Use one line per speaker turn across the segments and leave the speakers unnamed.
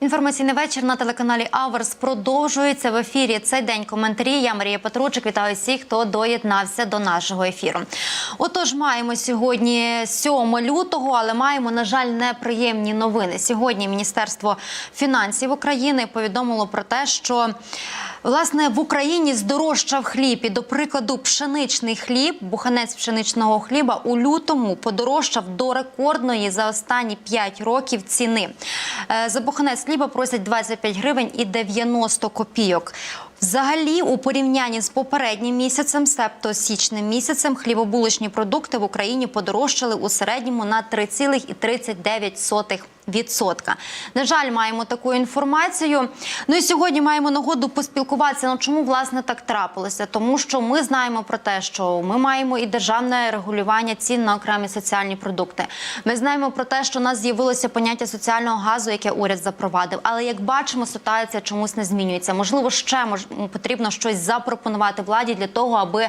Інформаційний вечір на телеканалі Аверс продовжується в ефірі. Цей день коментарі. Я Марія Петручик. Вітаю всіх, хто доєднався до нашого ефіру. Отож, маємо сьогодні 7 лютого, але маємо, на жаль, неприємні новини. Сьогодні Міністерство фінансів України повідомило про те, що власне в Україні здорожчав хліб. І, до прикладу, пшеничний хліб, буханець пшеничного хліба у лютому подорожчав до рекордної за останні 5 років ціни. Е, За буханець хліба просять 25 гривень і 90 копійок. Взагалі, у порівнянні з попереднім місяцем, себто січним місяцем, хлібобулочні продукти в Україні подорожчали у середньому на 3,39%. Відсотка. На жаль, маємо таку інформацію. Ну і сьогодні маємо нагоду поспілкуватися. Ну чому власне так трапилося? Тому що ми знаємо про те, що ми маємо і державне регулювання цін на окремі соціальні продукти. Ми знаємо про те, що у нас з'явилося поняття соціального газу, яке уряд запровадив. Але як бачимо, ситуація чомусь не змінюється. Можливо, ще мож, потрібно щось запропонувати владі для того, аби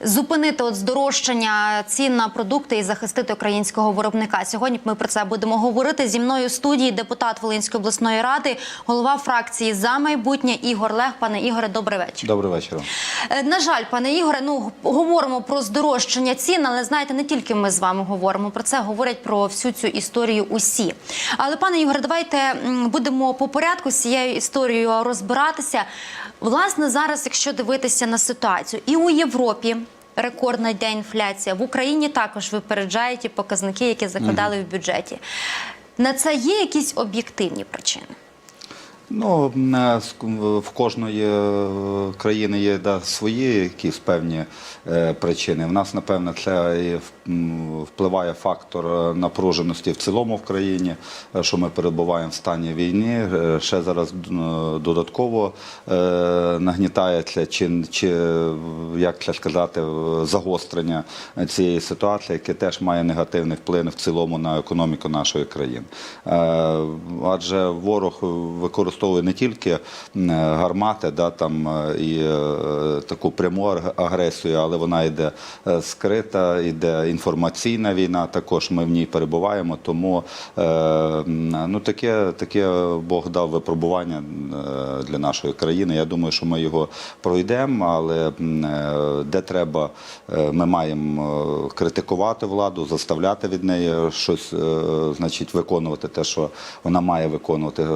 зупинити от здорожчання цін на продукти і захистити українського виробника. Сьогодні ми про це будемо говорити. Зі мною в студії депутат Волинської обласної ради, голова фракції за майбутнє Ігор Лех. Пане Ігоре, добрий вечір.
Добрий вечір.
Е, На жаль, пане Ігоре, ну говоримо про здорожчання цін, але знаєте, не тільки ми з вами говоримо про це, говорять про всю цю історію усі. Але пане Ігоре, давайте будемо по порядку з цією історією розбиратися. Власне, зараз, якщо дивитися на ситуацію, і у Європі. Рекордна йде інфляція в Україні також випереджає ті показники, які закладали в бюджеті. На це є якісь об'єктивні причини.
Ну в кожної е, країни є да, свої якісь певні е, причини. В нас, напевно, це впливає фактор е, напруженості в цілому в країні, що ми перебуваємо в стані війни. Ще зараз додатково нагнітається чи, чи як це сказати, загострення цієї ситуації, яке теж має негативний вплив в цілому на економіку нашої країни. Адже ворог використовує не тільки гармати, да, там, е, і е, таку пряму агресію, але вона йде е, скрита, йде інформаційна війна, також ми в ній перебуваємо. Тому е, ну, таке, таке Бог дав випробування е, для нашої країни. Я думаю, що ми його пройдемо, але е, де треба, е, ми маємо е, критикувати владу, заставляти від неї щось е, значить, виконувати те, що вона має виконувати.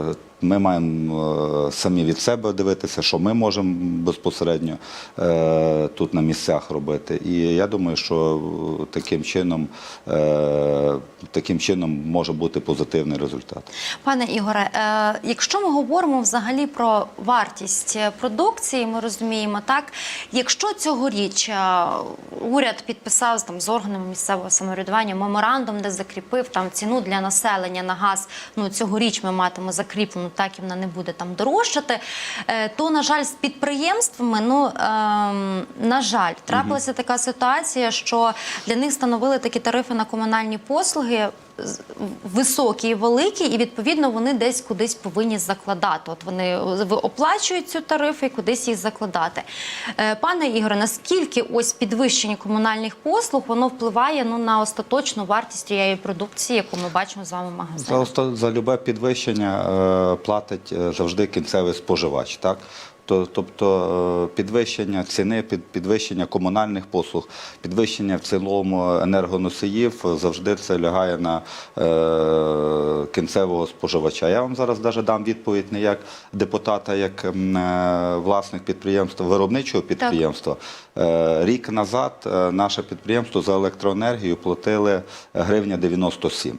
Ми маємо е, самі від себе дивитися, що ми можемо безпосередньо е, тут на місцях робити. І я думаю, що е, таким чином, таким чином може бути позитивний результат.
Пане Ігоре, якщо ми говоримо взагалі про вартість продукції, ми розуміємо так. Якщо цьогоріч уряд підписав там з органами місцевого самоврядування меморандум, де закріпив там ціну для населення на газ, ну цьогоріч ми матимемо закріплену, так і вона не буде там дорожчати, е, то на жаль, з підприємствами, ну ем, на жаль, трапилася така ситуація, що для них становили такі тарифи на комунальні послуги високі і великі, і відповідно вони десь кудись повинні закладати. От вони оплачують цю тарифи і кудись їх закладати. Е, Пане Ігоре, наскільки ось підвищення комунальних послуг воно впливає ну на остаточну вартість тієї продукції, яку ми бачимо з вами в магазині?
оста- за любе підвищення е, платить е, завжди кінцевий споживач. Так? То- Тобто е, підвищення ціни, підвищення комунальних послуг, підвищення в цілому енергоносіїв завжди це лягає на е, кінцевого споживача. Я вам зараз навіть дам відповідь не як депутата, як е, власник підприємства, виробничого підприємства. Рік назад наше підприємство за електроенергію платили гривня 97.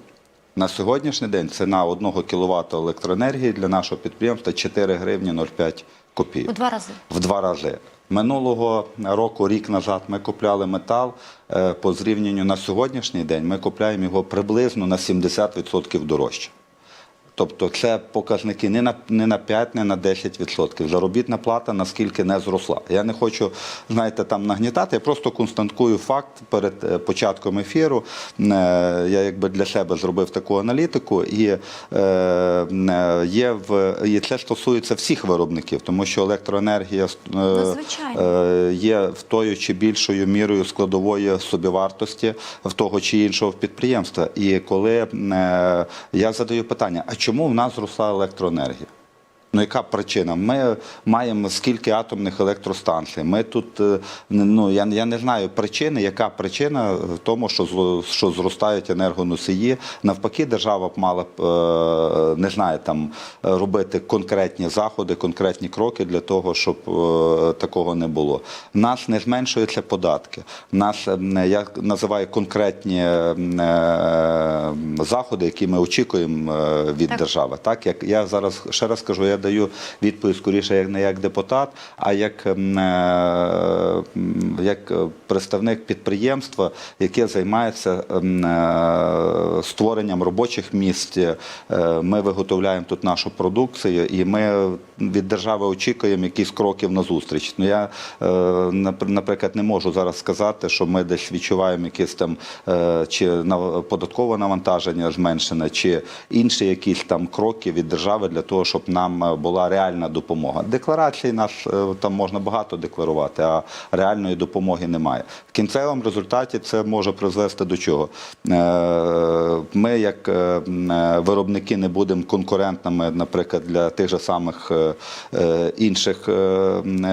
На сьогоднішній день ціна 1 кВт електроенергії для нашого підприємства 4 гривні 0,5 копійок.
У два рази.
В два рази. Минулого року, рік назад, ми купляли метал е, по зрівнянню на сьогоднішній день. Ми купляємо його приблизно на 70% дорожче. Тобто це показники не на, не на 5, не на 10%. Заробітна плата наскільки не зросла. Я не хочу, знаєте, там нагнітати, я просто констатую факт перед е, початком ефіру. Е, Я якби для себе зробив таку аналітику, і е, є в і це стосується всіх виробників, тому що електроенергія е, є в тою чи більшою мірою складової собівартості в того чи іншого підприємства. І коли е, я задаю питання, а чому в нас зросла електроенергія? Ну, яка причина? Ми маємо скільки атомних електростанцій. Ми тут, е, ну я, я не знаю причини, яка причина в тому, що, що зростають енергоносії. Навпаки, держава б мала б е, не знаю, там робити конкретні заходи, конкретні кроки для того, щоб е, такого не було. В нас не зменшуються податки. В нас я називаю конкретні заходи, які ми очікуємо від
Так.
держави. Так як я зараз ще раз кажу, я даю відповідь скоріше як не як депутат, а як, м, е, як е, представник підприємства, яке займається е, створенням робочих місць. Ми виготовляємо тут нашу продукцію, і ми від держави очікуємо якісь кроків на зустріч. Ну я наприклад не можу зараз сказати, що ми десь відчуваємо якесь там чи податкове навантаження зменшене, чи інші якісь там кроки від держави для того, щоб нам була реальна допомога. Декларації нас е, там можна багато декларувати, а реальної допомоги немає. В кінцевому результаті це може призвести до чого? Е, Ми, як е, виробники, не будемо конкурентними, наприклад, для тих же самих інших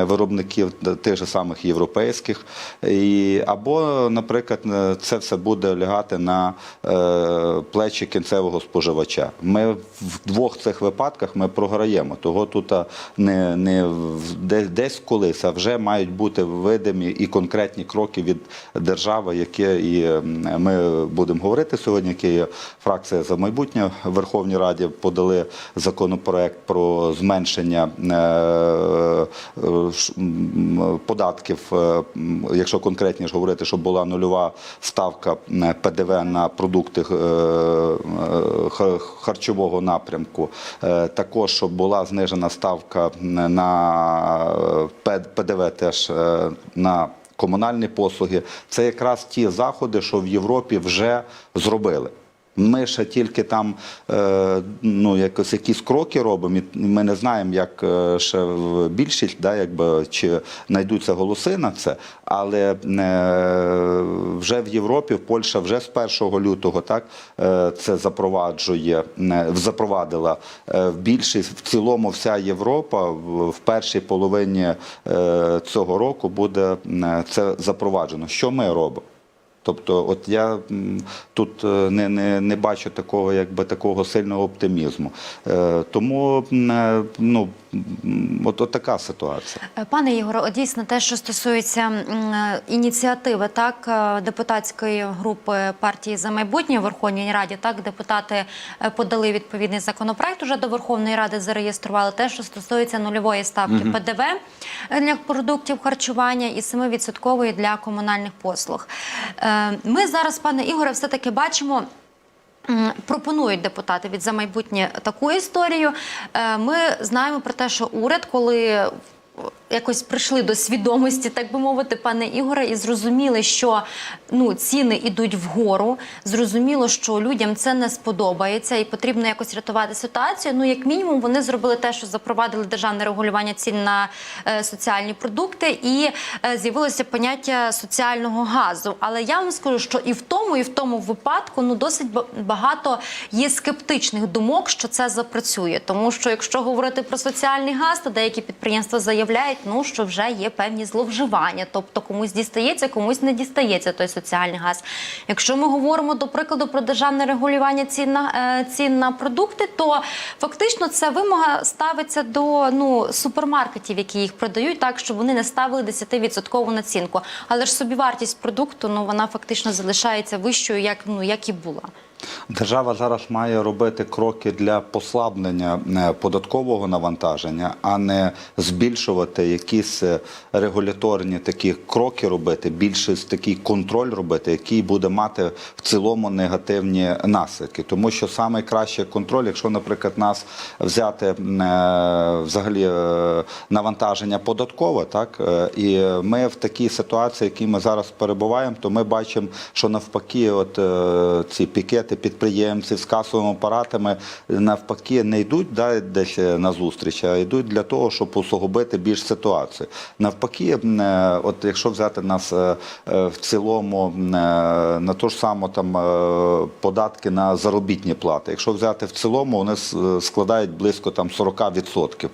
виробників, тих же самих європейських. І, або, наприклад, це все буде лягати на плечі кінцевого споживача. Ми в двох цих випадках ми програємо. Того тут не, не десь, колись, а вже мають бути видимі і конкретні кроки від держави, які і ми будемо говорити сьогодні, які фракція за майбутнє в Верховній Раді подали законопроект про зменшення е, е, податків, е, якщо конкретніше говорити, щоб була нульова ставка ПДВ на продукти ха- харчового напрямку. Також щоб була знижена ставка на е, ПДВ теж е, на комунальні послуги. Це якраз ті заходи, що в Європі вже зробили. Ми ще тільки там е, ну, якось якісь кроки робимо, і ми не знаємо, як е, ще більшість, да, якби, чи знайдуться голоси на це. Але е, вже в Європі, в Польща вже з 1 лютого так, це запроваджує, запровадила. В більшість, в цілому вся Європа в, першій половині цього року буде це запроваджено. Що ми робимо? Тобто, от я тут е, не, не, не бачу такого, якби такого сильного оптимізму. Е, тому е, ну, от, от така ситуація.
Е, Пане Ігоре, дійсно те, що стосується е, ініціативи, так е, депутатської групи партії за майбутнє в Верховній Раді, так депутати подали відповідний законопроект уже до Верховної Ради, зареєстрували те, що стосується нульової ставки ПДВ для продуктів харчування і 7% для комунальних послуг. Ми зараз, пане Ігоре, все таки бачимо. Пропонують депутати від за майбутнє таку історію. Е, Ми знаємо про те, що уряд, коли якось прийшли до свідомості, так би мовити, пане Ігоре, і зрозуміли, що ну ціни йдуть вгору. Зрозуміло, що людям це не сподобається, і потрібно якось рятувати ситуацію. Ну, як мінімум, вони зробили те, що запровадили державне регулювання цін на е, соціальні продукти, і е, з'явилося поняття соціального газу. Але я вам скажу, що і в тому, і в тому випадку ну досить багато є скептичних думок, що це запрацює. Тому що якщо говорити про соціальний газ, то деякі підприємства заявляють, ну що вже є певні зловживання, тобто комусь дістається, комусь не дістається той соціальний газ. Якщо ми говоримо до прикладу про державне регулювання цін на е, цін на продукти, то фактично ця вимога ставиться до ну супермаркетів, які їх продають, так щоб вони не ставили 10% націнку. Але ж собівартість продукту ну вона фактично залишається вищою, як ну як і була.
Держава зараз має робити кроки для послаблення е, податкового навантаження, а не збільшувати якісь е, регуляторні такі кроки робити, більше такий контроль робити, який буде мати в цілому негативні наслідки. Тому що найкращий контроль, якщо, наприклад, нас взяти е, взагалі навантаження податкове, так і ми в такій ситуації, в якій ми зараз перебуваємо, то ми бачимо, що навпаки, от ці пікети знаєте, підприємців з касовими апаратами навпаки не йдуть да, десь на зустріч, а йдуть для того, щоб усугубити більш ситуацію. Навпаки, е, от якщо взяти нас е, е, в цілому е, на то ж само там е, податки на заробітні плати, якщо взяти в цілому, вони складають близько там 40%.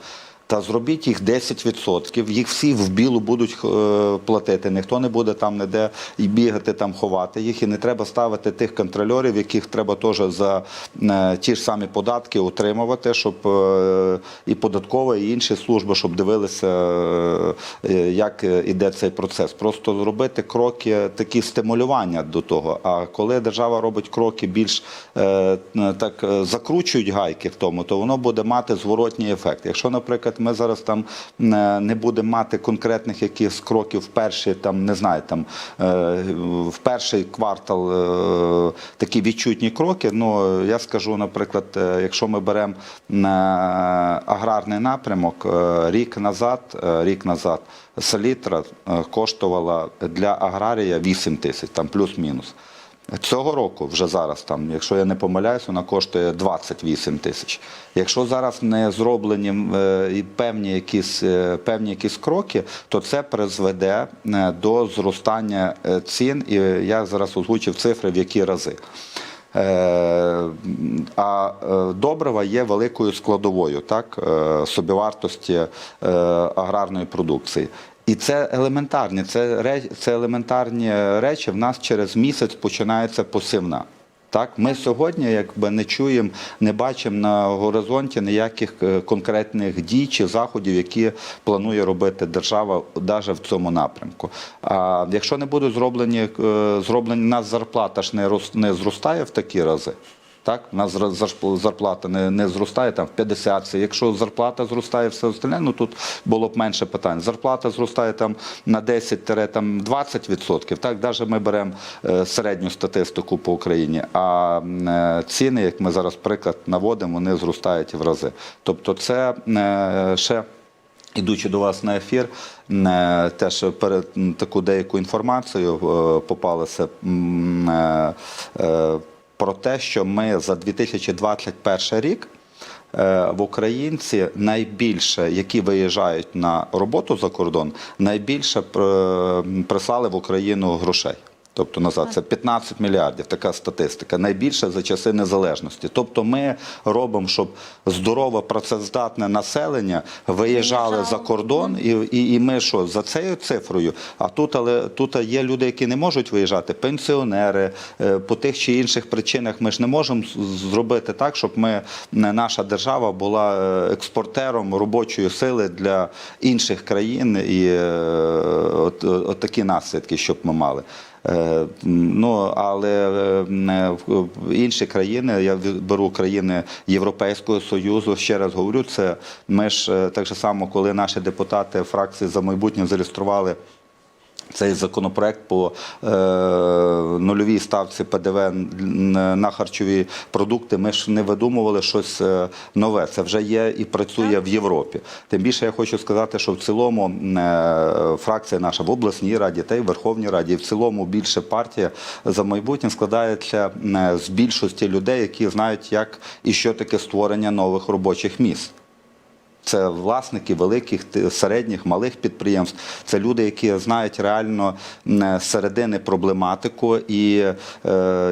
Та зробіть їх 10%, їх всі в білу будуть е, платити. Ніхто не буде там ніде і бігати, там ховати їх. І не треба ставити тих контрольорів, яких треба теж за е, ті ж самі податки утримувати, щоб е, і податкова, і інші служби, щоб дивилися, як іде цей процес. Просто зробити кроки, такі стимулювання до того. А коли держава робить кроки більш так закручують гайки в тому, то воно буде мати зворотній ефект. Якщо, наприклад, ми зараз там е, не будемо мати конкретних якихось кроків в перші, там не знаю, там е, в перший квартал е, такі відчутні кроки. Ну я скажу, наприклад, якщо ми беремо аграрний напрямок, рік назад, рік назад селітра коштувала для аграрія 8 тисяч, там плюс-мінус. Цього року, вже зараз, там, якщо я не помиляюсь, вона коштує 28 тисяч. Якщо зараз не зроблені е, певні якісь, е, певні якісь кроки, то це призведе е, до зростання цін. І я зараз озвучив цифри в які рази. А добрива є великою складовою так, собівартості аграрної продукції. І це елементарні, це, це елементарні речі. В нас через місяць починається посівна. Так, ми сьогодні якби не чуємо, не бачимо на горизонті ніяких е, конкретних дій чи заходів, які планує робити держава навіть в цьому напрямку. А якщо не будуть зроблені, е, зроблені нас зарплата ж не не зростає в такі рази. Так, у нас зарплата не, не зростає там в 50. Це Якщо зарплата зростає все остальне, ну тут було б менше питань. Зарплата зростає там на 10-20%. Так, навіть ми беремо е, середню статистику по Україні. А е, ціни, як ми зараз приклад наводимо, вони зростають в рази. Тобто, це е, ще. Ідучи до вас на ефір, теж перед таку деяку інформацію е, про те, що ми за 2021 рік е, в українці найбільше, які виїжджають на роботу за кордон, найбільше е, прислали в Україну грошей. Тобто назад це 15 мільярдів, така статистика. Найбільше за часи незалежності. Тобто ми робимо, щоб здорове працездатне населення виїжджали
Виїжджало.
за кордон, і, і, і ми що за цією цифрою? А тут, але тут є люди, які не можуть виїжджати, пенсіонери е, по тих чи інших причинах. Ми ж не можемо зробити так, щоб ми наша держава була е, експортером робочої сили для інших країн, і е, от, от такі наслідки, щоб ми мали. Е, Ну, але е, в- інші країни, я беру країни Європейського Союзу, ще раз говорю, це ми ж е, так же само, коли наші депутати фракції за майбутнє зареєстрували цей законопроект по е, нульовій ставці ПДВ на харчові продукти. Ми ж не видумували щось е, нове. Це вже є і працює в Європі. Тим більше я хочу сказати, що в цілому е, фракція наша в обласній раді та й в Верховній Раді, і в цілому більше партія за майбутнє складається е, з більшості людей, які знають, як і що таке створення нових робочих місць. Це власники великих, середніх, малих підприємств. Це люди, які знають реально середини проблематику. І е,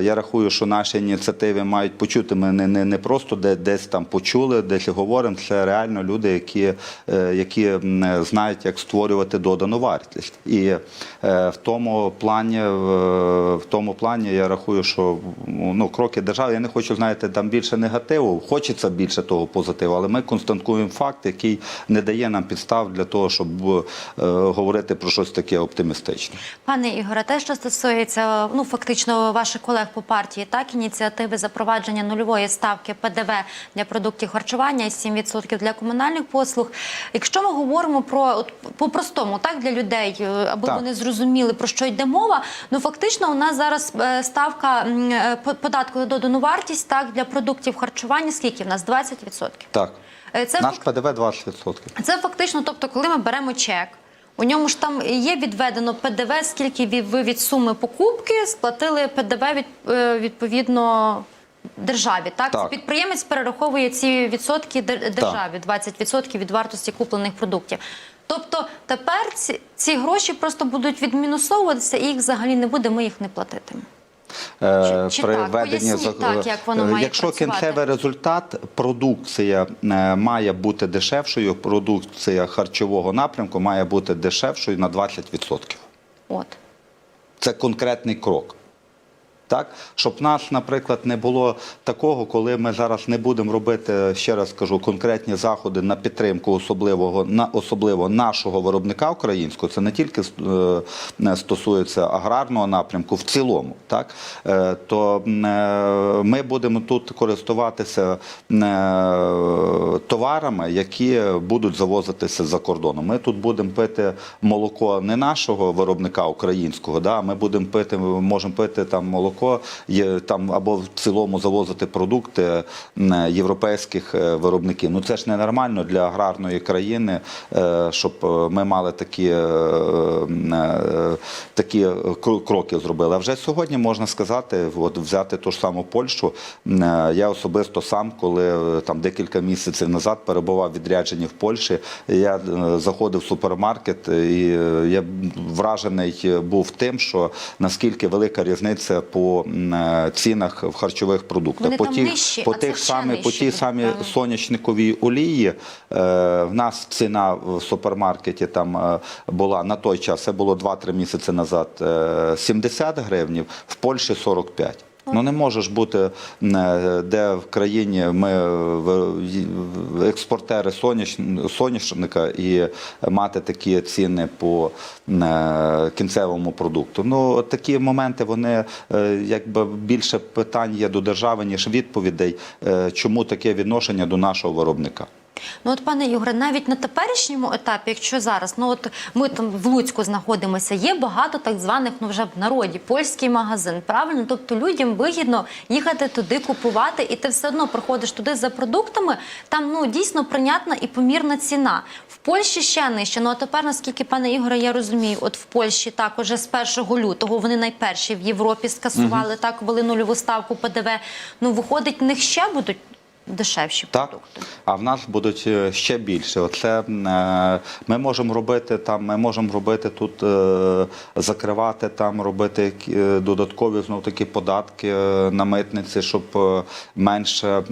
я рахую, що наші ініціативи мають почути. Ми не, не, не просто де, десь там почули, десь говоримо. Це реально люди, які, е, які знають, як створювати додану вартість. І е, в тому плані, в, в тому плані я рахую, що ну, кроки держави. Я не хочу, знаєте, там більше негативу. Хочеться більше того позитиву, але ми констатуємо факт, який не дає нам підстав для того, щоб е, говорити про щось таке оптимістичне.
Пане Ігоре, те, що стосується ну фактично ваших колег по партії, так ініціативи запровадження нульової ставки ПДВ для продуктів харчування і 7% для комунальних послуг. Якщо ми говоримо про от по-простому, так для людей, е, аби
Так.
вони зрозуміли про що йде мова. Ну фактично, у нас зараз е, ставка по- податку на додану вартість так для продуктів харчування. Скільки в нас 20%?
Так,
Це
наш ПДВ 20%.
це фактично, тобто, коли ми беремо чек, у ньому ж там є відведено ПДВ, скільки ви від суми покупки сплатили ПДВ від, е, відповідно державі. Так,
Так.
Підприємець перераховує ці відсотки дер- державі, 20% від вартості куплених продуктів. Тобто тепер ці, ці гроші просто будуть відмінусовуватися, і їх взагалі не буде. Ми їх не платитимемо.
Е,
Чи- чи
при
так? так, як воно
е,
має
Якщо
працювати.
кінцевий результат, продукція е, має бути дешевшою, продукція харчового напрямку має бути дешевшою на 20%.
От.
Це конкретний крок. Так, щоб нас, наприклад, не було такого, коли ми зараз не будемо робити, ще раз кажу, конкретні заходи на підтримку особливого на особливо нашого виробника українського. Це не тільки е, стосується аграрного напрямку, в цілому, так е, то е, ми будемо тут користуватися товарами, які будуть завозитися за кордоном. Ми тут будемо пити молоко не нашого виробника українського, да, ми будемо пити, можемо пити там молоко є, там або в цілому завозити продукти європейських е, виробників. Ну це ж ненормально для аграрної країни, е, щоб е, ми мали такі, е, е, такі кроки зробили. А вже сьогодні можна сказати, от взяти ту ж саму Польщу. е, Я особисто сам, коли е, там декілька місяців назад перебував відряджені в Польщі, я е, заходив в супермаркет, і е, я вражений був тим, що наскільки велика різниця по е, цінах в харчових продуктах.
Вони
по
там
тих,
нижчі,
по тих самі, по тій
правильно.
соняшниковій олії. Е, в нас ціна в супермаркеті там е, була на той час, це було 2-3 місяці назад, е, 70 гривнів, в Польщі 45. Ну не може ж бути, е, де в країні ми е, експортери соняш- соняшника і мати такі ціни по е, кінцевому продукту. Ну такі моменти вони якби більше питань є до держави ніж відповідей, чому таке відношення до нашого виробника.
Ну от, пане Ігоре, навіть на теперішньому етапі, якщо зараз, ну от ми там в Луцьку знаходимося, є багато так званих, ну вже в народі, польський магазин. Правильно? Тобто людям вигідно їхати туди купувати, і ти все одно приходиш туди за продуктами. Там ну дійсно прийнятна і помірна ціна. В Польщі ще нижче. Ну а тепер, наскільки пане Ігоре, я розумію, от в Польщі так уже з 1 лютого вони найперші в Європі скасували так, ввели нульову ставку ПДВ. Ну виходить, в них ще будуть дешевші
Так,
продукти.
а в нас будуть е, ще більше. Оце е, ми можемо робити там. Ми можемо робити тут, е, закривати там, робити додаткові знов такі податки на митниці, щоб менше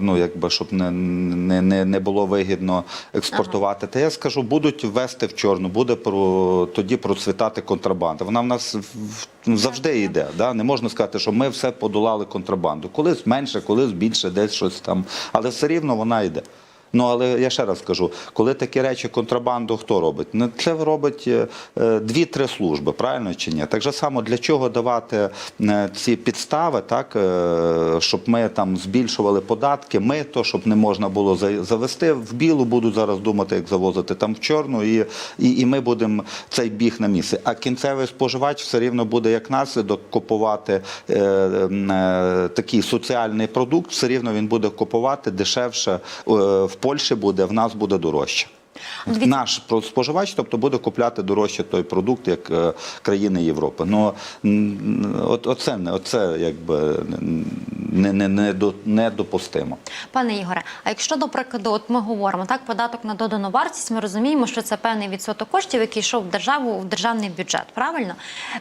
ну якби щоб не, не, не, не було вигідно експортувати. Та я скажу, будуть ввести в чорну, буде про тоді процвітати контрабанда. Вона в нас в- завжди йде. Да? Не можна сказати, що ми все подолали контрабанду. Колись менше, колись більше, десь щось там, але все рівно вона йде. Ну але я ще раз кажу, коли такі речі контрабанду хто робить? Ну це робить е, е, дві-три служби, правильно чи ні? Так же само для чого давати е, ці підстави, так щоб ми там збільшували податки, мито, щоб не можна було завести в білу, будуть зараз думати, як завозити там в чорну, і, і, і ми будемо цей біг на місці. А кінцевий споживач все рівно буде як наслідок купувати е, е, такий соціальний продукт, все рівно він буде купувати дешевше. В Польщі буде, в нас буде дорожче. Наш споживач, тобто буде купляти дорожче той продукт, як е, країни Європи. Ну от, оце не оце якби не, не, не, до- недопустимо.
Пане Ігоре, а якщо, до прикладу, от ми говоримо так, податок на додану вартість, ми розуміємо, що це певний відсоток коштів, який йшов в державу в державний бюджет. Правильно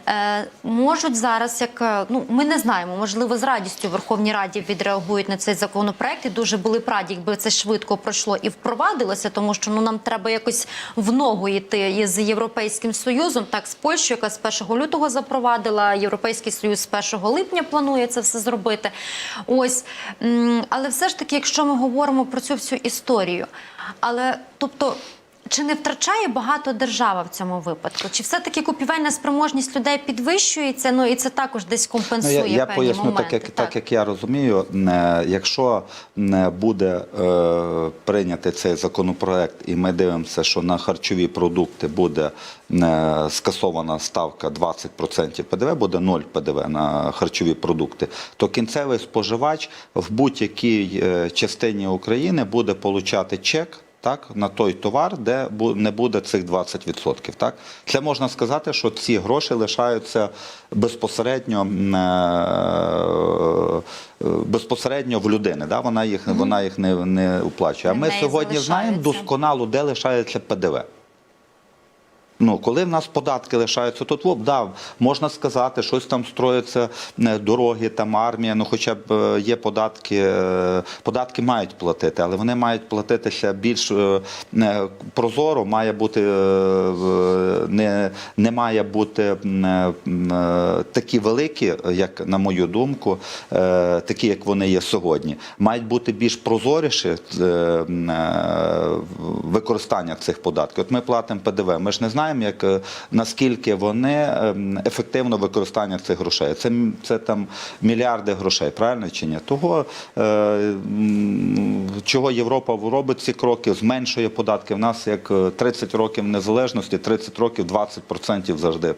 е, можуть зараз, як е, ну ми не знаємо, можливо, з радістю в Верховній Раді відреагують на цей законопроект і дуже були б раді, якби це швидко пройшло і впровадилося, тому що ну нам треба якось в ногу йти із європейським союзом, так з Польщею, яка з 1 лютого запровадила. Європейський союз з 1 липня планує це все зробити. Ось, але все ж таки, якщо ми говоримо про цю всю історію, але тобто. Чи не втрачає багато держава в цьому випадку? Чи все-таки купівельна спроможність людей підвищується? Ну і це також десь
Ну,
компенсує
я, я
певні
поясню,
моменти.
так як, так як я розумію, е, якщо не буде е, прийнятий цей законопроект, і ми дивимося, що на харчові продукти буде е, скасована ставка 20% ПДВ, буде 0 ПДВ на харчові продукти, то кінцевий споживач в будь-якій е, частині України буде получати чек Так, на той товар, де не буде цих 20%. Так? Це можна сказати, що ці гроші лишаються безпосередньо, е, е, безпосередньо в людини. Да? Вона їх, вона їх не, не оплачує. А ми сьогодні знаємо досконало, де лишається ПДВ. Ну, коли в нас податки лишаються тут, лоб, да, можна сказати, щось там строїться е, дороги, там армія. Ну, хоча б е, є податки, е, податки мають платити, але вони мають платитися більш прозоро. Має бути не, не має бути такі великі, як на мою думку, такі як вони є сьогодні. Мають бути більш прозоріші використання цих податків. От ми платимо ПДВ. Ми ж не знаємо, як е, наскільки вони ем, ефективно використання цих грошей. Це, це там мільярди грошей, правильно чи ні? Того е, чого Європа робить ці кроки, зменшує податки. В нас як е, 30 років незалежності, 30 років 20% завжди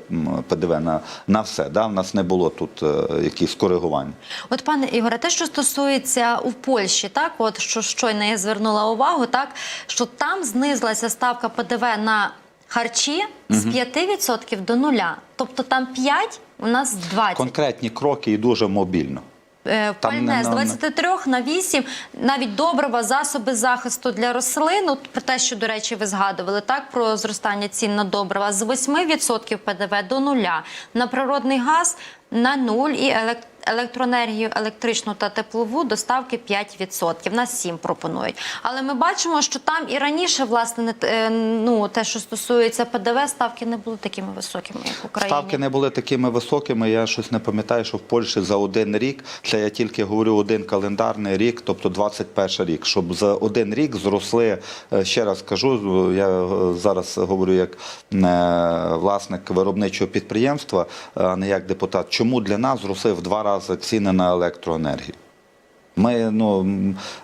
ПДВ на, на все. Да? В нас не було тут е, якихось коригувань.
От, пане Ігоре, те, що стосується у Польщі, так от що щойно я звернула увагу, так що там знизилася ставка ПДВ на харчі з 5% до нуля. Тобто там 5, у нас 20.
Конкретні кроки і дуже мобільно.
Е,
Там
Пальне з
не-
23 на 8, навіть добрива, засоби захисту для рослин, от про те, що, до речі, ви згадували, так, про зростання цін на добрива, з 8% ПДВ до нуля, на природний газ на 0 і елек- електроенергію електричну та теплову до ставки 5%. Нас 7 пропонують. Але ми бачимо, що там і раніше, власне, не е, ну, те, що стосується ПДВ, ставки не були такими високими, як в Україні.
Ставки не були такими високими. Я щось не пам'ятаю, що в Польщі за один рік, це я тільки говорю один календарний рік, тобто 21 рік, щоб за один рік зросли, е, ще раз кажу, я е, зараз говорю як власник виробничого підприємства, а не як депутат. Чому для нас зросли в два рази ціни на електроенергію? Ми ну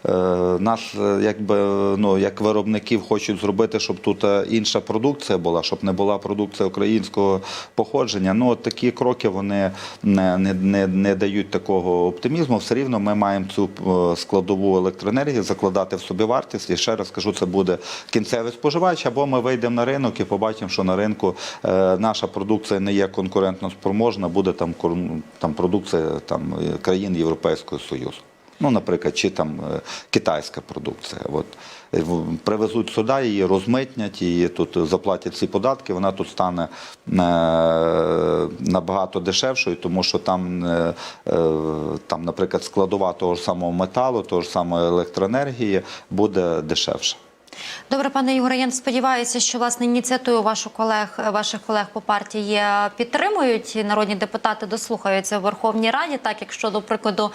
е, нас е, якби ну як виробників хочуть зробити, щоб тут е, інша продукція була, щоб не була продукція українського походження. Ну от такі кроки вони не, не, не, дають такого оптимізму. Все рівно ми маємо цю складову електроенергії закладати в собі вартість. І ще раз кажу, це буде кінцевий споживач, або ми вийдемо на ринок і побачимо, що на ринку наша продукція не є конкурентно спроможна, буде там там продукція там країн Європейського Союзу. Ну, наприклад, чи там е, китайська продукція. От е, привезуть сюди, її розмитнять, її тут заплатять ці податки. Вона тут стане е, набагато дешевшою, тому що там, там, наприклад, складова того ж самого металу, того ж самої електроенергії буде дешевша.
Добре, пане Ігоре, сподіваюся, що власне ініціативу вашу колег, ваших колег по партії підтримують. Народні депутати дослухаються в Верховній Раді, так якщо, до прикладу,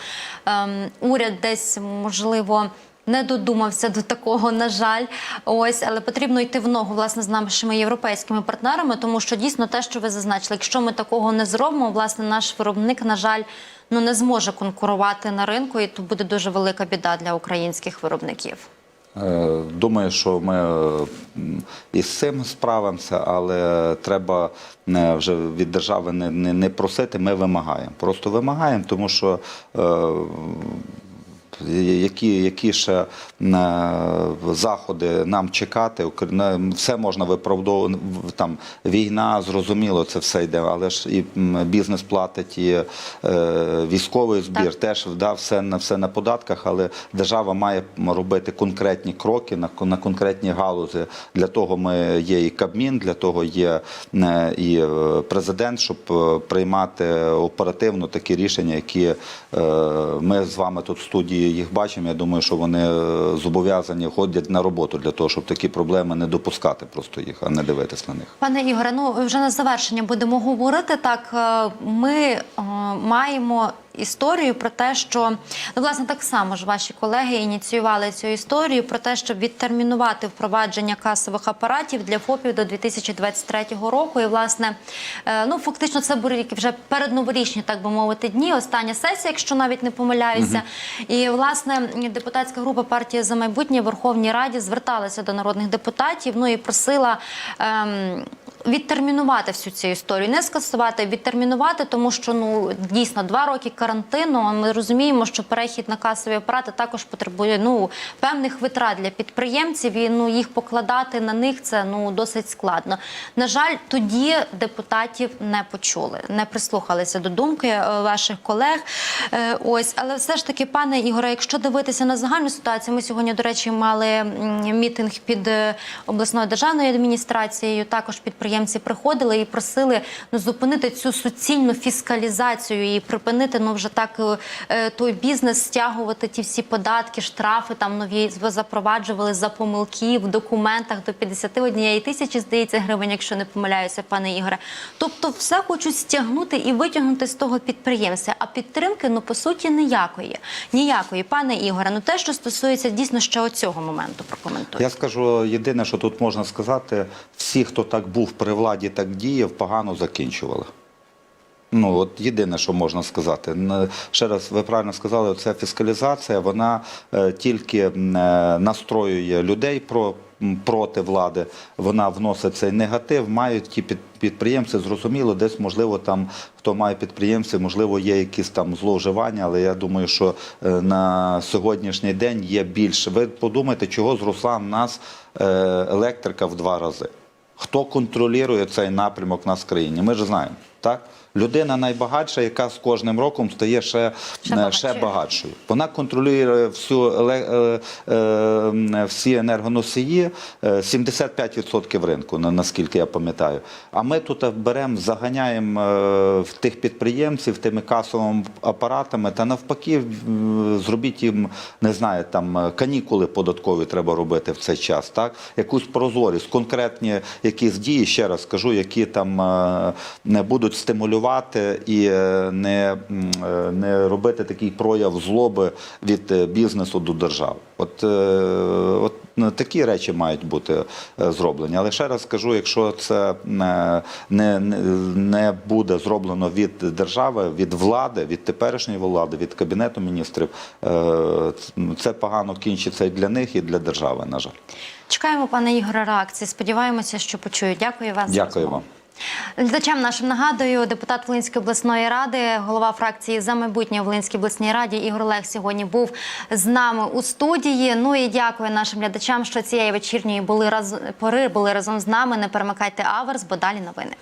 ем, уряд десь можливо. Не додумався до такого, на жаль, ось, але потрібно йти в ногу власне з нашими європейськими партнерами, тому що дійсно те, що ви зазначили, якщо ми такого не зробимо, власне, наш виробник, на жаль, ну не зможе конкурувати на ринку, і то буде дуже велика біда для українських виробників.
Е, Думаю, що ми е, із цим справимося, але треба е, вже від держави не, не, просити, ми вимагаємо. Просто вимагаємо, тому що які, які ще е, заходи нам чекати, все можна виправдовувати. Там війна, зрозуміло, це все йде, але ж і бізнес платить, і е, військовий збір
Так.
теж да, все на все на податках, але держава має робити конкретні кроки на, на конкретні галузи. Для того ми є і Кабмін, для того є е, і е, президент, щоб е, приймати оперативно такі рішення, які е, ми з вами тут в студії їх бачимо. Я думаю, що вони е, зобов'язані ходять на роботу для того, щоб такі проблеми не допускати просто їх, а не дивитись на них.
Пане Ігоре, ну вже на завершення будемо говорити. Так е, ми е, маємо історію про те, що ну власне так само ж ваші колеги ініціювали цю історію про те, щоб відтермінувати впровадження касових апаратів для ФОПів до 2023 року. І власне, е, ну фактично, це були вже передноворічні, так би мовити, дні. Остання сесія, якщо навіть не помиляюся. І власне депутатська група партія за майбутнє в Верховній Раді зверталася до народних депутатів. Ну і просила. Ем, відтермінувати всю цю історію, не скасувати, відтермінувати, тому що ну дійсно два роки карантину. Ми розуміємо, що перехід на касові апарати також потребує ну певних витрат для підприємців. І ну їх покладати на них це ну досить складно. На жаль, тоді депутатів не почули, не прислухалися до думки е, ваших колег. Е, Ось, але все ж таки, пане Ігоре, якщо дивитися на загальну ситуацію, ми сьогодні, до речі, мали мітинг під е, обласною державною адміністрацією. Також підприємці приходили і просили ну зупинити цю суцільну фіскалізацію і припинити ну вже так е, е, той бізнес стягувати ті всі податки, штрафи там нові запроваджували за помилки в документах до 51 тисячі, здається, гривень, якщо не помиляюся, пане Ігоре. Тобто, все хочуть стягнути і витягнути з того підприємця. А підтримки, ну по суті, ніякої. Ніякої, пане Ігоре. Ну те, що стосується дійсно ще оцього моменту, прокоментуйте.
Я скажу єдине, що тут можна сказати: всі, хто так був при владі, так діяв, погано закінчували. Ну, от єдине, що можна сказати. Ще раз, ви правильно сказали, ця фіскалізація, вона е, тільки е, настроює людей про, проти влади, вона вносить цей негатив, мають ті під, підприємці, зрозуміло, десь, можливо, там, хто має підприємці, можливо, є якісь там зловживання, але я думаю, що е, на сьогоднішній день є більше. Ви подумайте, чого зросла в нас електрика в два рази. Хто контролює цей напрямок в нас в країні? Ми ж знаємо, так? Людина найбагатша, яка з кожним роком стає ще,
Ще
е,
багатшою.
ще багатшою. Вона контролює всю е, е, всі енергоносії, е, 75% ринку, на- наскільки я пам'ятаю. А ми тут беремо, заганяємо е, в тих підприємців тими касовими апаратами, та навпаки, зробіть їм, не знаю, там е, канікули податкові треба робити в цей час, так? Якусь прозорість, конкретні якісь дії, ще раз скажу, які там е, не будуть стимулювати і е, не, е, не робити такий прояв злоби від е, бізнесу до держави. От, от ну, такі речі мають бути зроблені. Але ще раз скажу, якщо це не, не, не буде зроблено від держави, від влади, від теперішньої влади, від кабінету міністрів, це погано кінчиться і для них, і для держави, на жаль.
Чекаємо, пане Ігоре, реакції. Сподіваємося, що почують. Дякую вас.
Дякую вам.
Глядачам нашим нагадую, депутат Волинської обласної ради, голова фракції за майбутнє в Волинській обласній раді Ігор Лех сьогодні був з нами у студії. Ну і дякую нашим глядачам, що цієї вечірньої були раз пори були разом з нами. Не перемикайте аверс, бо далі новини.